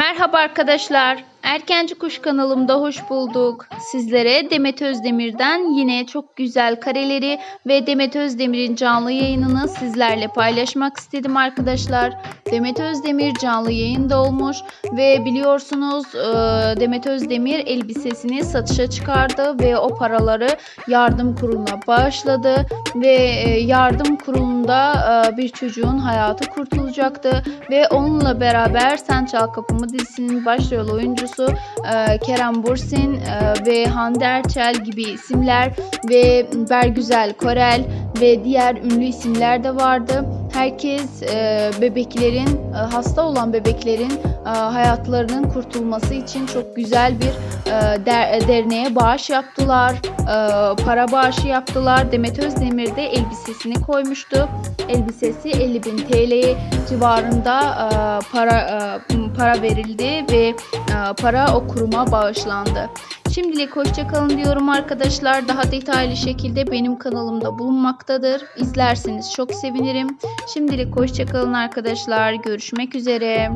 Merhaba arkadaşlar. Erkenci Kuş kanalımda hoş bulduk. Sizlere Demet Özdemir'den yine çok güzel kareleri ve Demet Özdemir'in canlı yayınını sizlerle paylaşmak istedim arkadaşlar. Demet Özdemir canlı yayında olmuş ve biliyorsunuz e, Demet Özdemir elbisesini satışa çıkardı ve o paraları yardım kuruluna bağışladı ve e, yardım kurulunda e, bir çocuğun hayatı kurtulacaktı ve onunla beraber Sen Çal Kapımı dizisinin başrol oyuncusu e, Kerem Bursin e, ve Hande Erçel gibi isimler ve Bergüzel Korel ve diğer ünlü isimler de vardı. Herkes e, bebeklerin, hasta olan bebeklerin hayatlarının kurtulması için çok güzel bir der- derneğe bağış yaptılar. Para bağışı yaptılar. Demet Özdemir de elbisesini koymuştu. Elbisesi 50 bin TL civarında para para verildi ve e, para o kuruma bağışlandı. Şimdilik hoşça kalın diyorum arkadaşlar. Daha detaylı şekilde benim kanalımda bulunmaktadır. İzlerseniz çok sevinirim. Şimdilik hoşça kalın arkadaşlar. Görüşmek üzere.